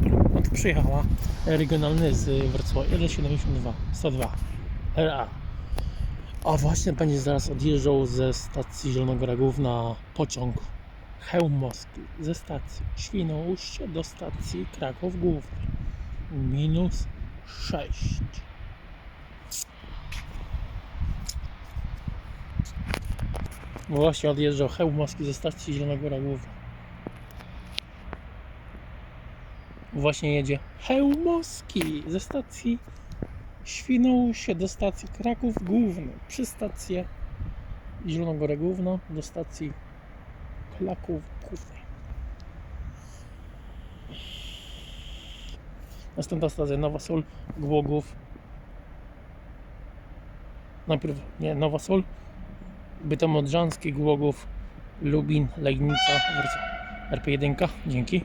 dobry. No przyjechała regionalny z Wrocławia 172 102 RA. A właśnie będzie zaraz odjeżdżał ze stacji Zielonego Ragów na pociąg Chełmowski ze stacji Świnoujście do stacji Kraków Główny. Minus 6. Bo właśnie odjeżdżał Chełmowski ze stacji Zielonego Ragów. Właśnie jedzie Chełmowski ze stacji Świnoujście do stacji Kraków Główny. Przy stacji Zielonego Ragówna do stacji Kraków Główny. Następna stacja Nowa Sól, Głogów. Najpierw, nie, Nowa Sól, Bytom Głogów, Lubin, Legnica, Wrocław. RP1, dzięki.